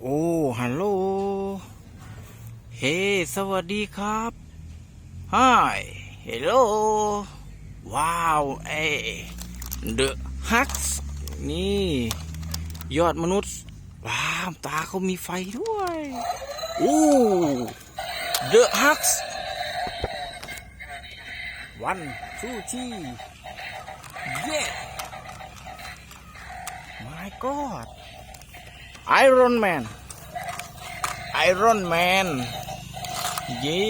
โอ้ ฮัลโหล เฮ้ สวัสดีครับ Hi Hello ว้าว เอ้ The Hux นี่ ยอดมนุษย์ ว้าว ตาเขามีไฟด้วยโอ้ The Hux one two three yeah my god Iron Man Iron Man เย้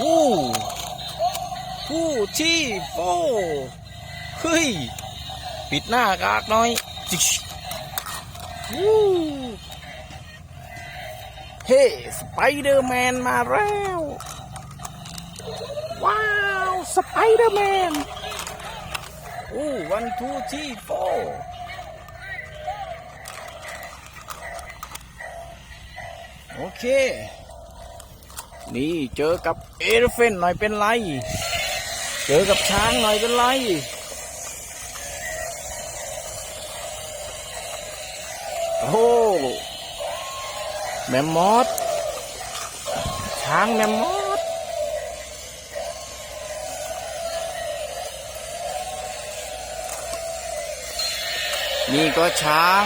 วู้ผู้ที่โฟเฮ้ย ปิดหน้ากากหน่อยวู้เฮ้สไปเดอร์แมนมาแล้ว ว้าว สไปเดอร์แมนโอ้วันทูที่โฟ โอเค นี่เจอกับเอรเฟนหน่อยเป็นไร เจอกับช้างหน่อยเป็นไร โอ้โหแมมมอสช้างแมมมอสนี่ก็ช้าง